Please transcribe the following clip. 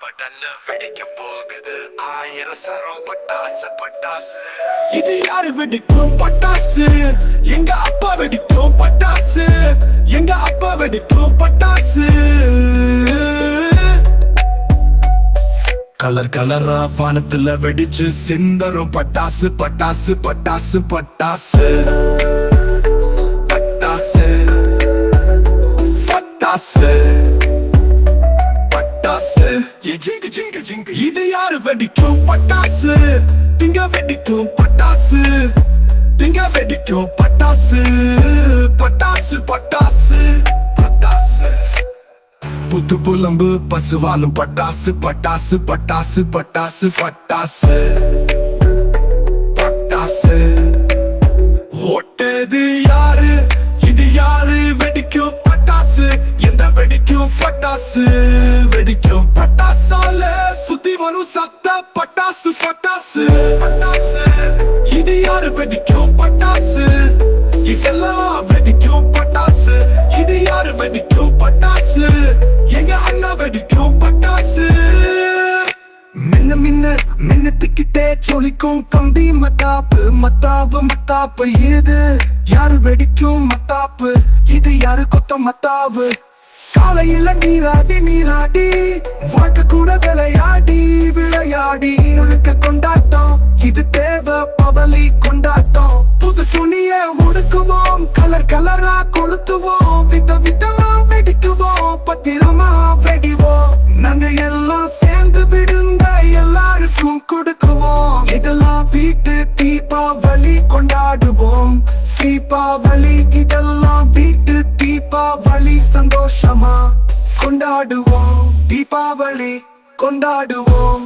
பட்டன்னு வெடிக்க போகுது ஆயிரம் சரம் பட்டாசு பட்டாசு. இது யாரு வெடிக்கும் பட்டாசு? எங்க அப்பா வெடிக்கும் பட்டாசு? எங்க அப்பா வெடிக்கும் பட்டாசு? கலர் கலரா வானத்துல வெடிச்சு சிந்தரும் பட்டாசு பட்டாசு பட்டாசு பட்டாசு. பட்டாசு. ஏ ஜிங்கு ஜிங்கு ஜிங்கு. இது யாரு வெடிக்கும் பட்டாசு? திங்க வெடிக்கும் பட்டாசு. திங்க வெடிக்கும் பட்டாசு. பட்டாசு பட்டாசு புத்து புலம்பு பசுவாலும் பட்டாசு பட்டாசு பட்டாசு பட்டாசு பட்டாசு. பட்டாசு வெடிக்கும் பட்டாசால சுத்தி வரும் சத்த பட்டாசு பட்டாசு. பட்டாசு இது யாரு வெடிக்கும் பட்டாசு? இதெல்லாம் வெடிக்கும் பட்டாசு. இது யாரு வெடிக்கும் பட்டாசு? எங்க அண்ணா வெடிக்கும் பட்டாசு. மின்ன மின்ன மின்னத்துக்கிட்டே ஜொலிக்கும் கம்பி மத்தாப்பு மத்தாப்பு மத்தாப்பு. இது யாரு வெடிக்கும் மத்தாப்பு? இது யாரு கொத்த மத்தாவு காலையில நீராடி நீராடி வாழ்க்கை கூட விளையாடி விளையாடி. முழுக்க கொண்டாட்டம் இது தேவை பவலி கொண்டாட்டம். புது துணிய முடுக்குவோம் கலர் கலரா கொளுத்துவோம். வித விதமா வெடிக்குவோம் பத்திரமா வெடிவோம். நாங்க எல்லாம் சேர்ந்து விடுங்க எல்லாருக்கும் கொடுக்குவோம். இதெல்லாம் வீட்டு தீபாவளி கொண்டாடுவோம். தீபாவளி இதெல்லாம் சந்தோஷமா கொண்டாடுவோம். தீபாவளி கொண்டாடுவோம்.